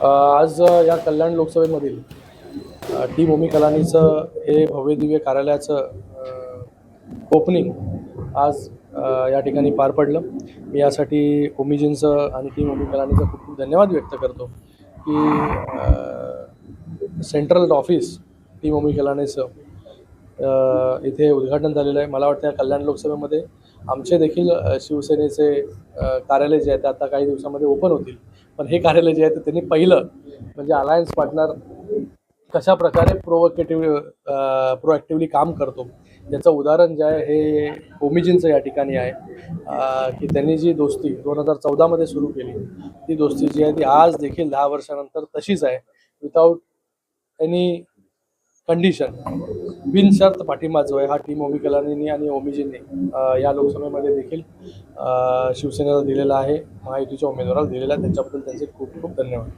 आज या कल्याण लोकसभेमधील टी भूमी कलानीचं हे भव्य दिव्य कार्यालयाचं ओपनिंग आज या ठिकाणी पार पडलं. मी यासाठी ओमीजींचं आणि टी भूमी कलानीचं खूप खूप धन्यवाद व्यक्त करतो की सेंट्रल ऑफिस टी भूमी कलानीचं इथे उद्घाटन झालेलं आहे. मला वाटतं या कल्याण लोकसभेमध्ये आमचे देखील शिवसेनेचे कार्यालय जे आहे ते आता काही दिवसामध्ये ओपन होतील. पण हे कार्यालय जे आहे ते त्यांनी पहिलं म्हणजे अलायन्स पार्टनर कशा प्रकारे प्रोवकेटिव्ह प्रोॲक्टिव्हली काम करतो. याचं उदाहरण जे आहे हे ओमिजींचं या ठिकाणी आहे. की त्यांनी जी दोस्ती दोन हजार चौदामध्ये सुरू केली ती दोस्ती जी आहे ती आज देखील दहा वर्षानंतर तशीच आहे विदाऊट एनी कंडिशन बिनशर्त पाठिंबा जो आहे हा टीम ओमी कलानींनी आणि ओमीजींनी या लोकसभेमध्ये देखील शिवसेनेला दिलेला आहे. महायुतीच्या उमेदवाराला दिलेला आहे. त्यांच्याबद्दल त्यांचे खूप खूप धन्यवाद.